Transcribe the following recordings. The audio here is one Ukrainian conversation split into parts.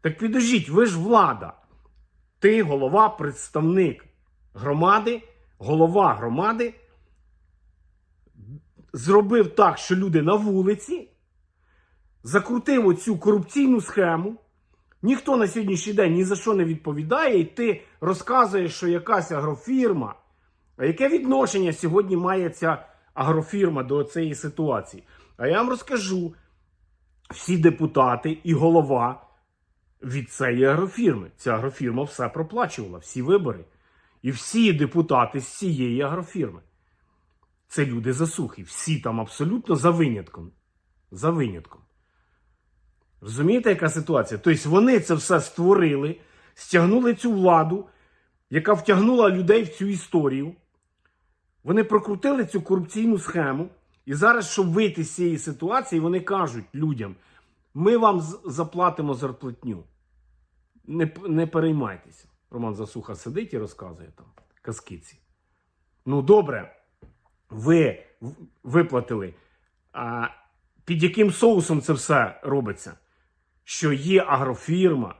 Так підождіть, ви ж влада. Ти голова, представник громади, голова громади зробив так, що люди на вулиці закрутив оцю корупційну схему. Ніхто на сьогоднішній день ні за що не відповідає, і ти розказуєш, що якась агрофірма. А яке відношення сьогодні має ця агрофірма до цієї ситуації? А я вам розкажу: всі депутати і голова від цієї агрофірми. Ця агрофірма все проплачувала, всі вибори. І всі депутати з цієї агрофірми. Це люди засухи. Всі там абсолютно за винятком. За винятком. Розумієте, яка ситуація? Тобто вони це все створили, стягнули цю владу, яка втягнула людей в цю історію. Вони прокрутили цю корупційну схему. І зараз, щоб вийти з цієї ситуації, вони кажуть людям: ми вам заплатимо зарплатню. Не, не переймайтеся. Роман Засуха сидить і розказує там казкиці. Ну, добре, ви виплатили. А під яким соусом це все робиться? Що є агрофірма,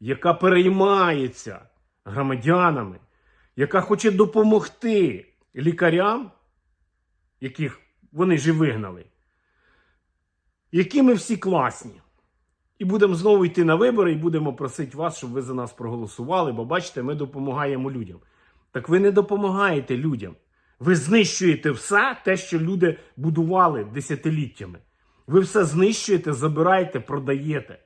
яка переймається громадянами, яка хоче допомогти лікарям, яких вони ж вигнали, які ми всі класні. І будемо знову йти на вибори і будемо просити вас, щоб ви за нас проголосували, бо бачите, ми допомагаємо людям. Так ви не допомагаєте людям. Ви знищуєте все те, що люди будували десятиліттями. Ви все знищуєте, забираєте, продаєте.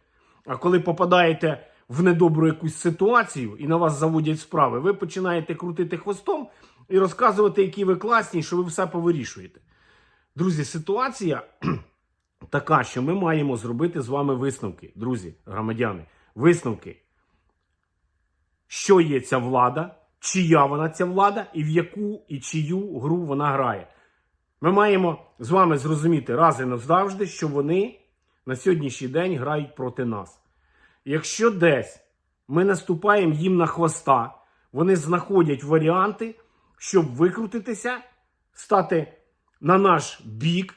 А коли попадаєте в недобру якусь ситуацію і на вас заводять справи, ви починаєте крутити хвостом і розказувати, які ви класні, що ви все повирішуєте. Друзі, ситуація така, що ми маємо зробити з вами висновки, друзі, громадяни. Висновки, що є ця влада, чия вона ця влада, і в яку і чию гру вона грає. Ми маємо з вами зрозуміти раз і назавжди, що вони на сьогоднішній день грають проти нас. Якщо десь ми наступаємо їм на хвоста, вони знаходять варіанти, щоб викрутитися, стати на наш бік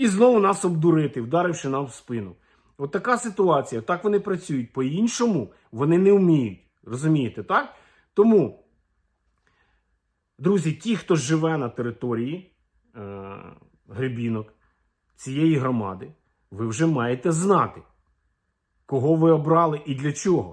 і знову нас обдурити, вдаривши нам в спину. От така ситуація. Так вони працюють. По-іншому вони не вміють. Розумієте, так? Тому, друзі, ті, хто живе на території е, Гребінок цієї громади, ви вже маєте знати, кого ви обрали і для чого.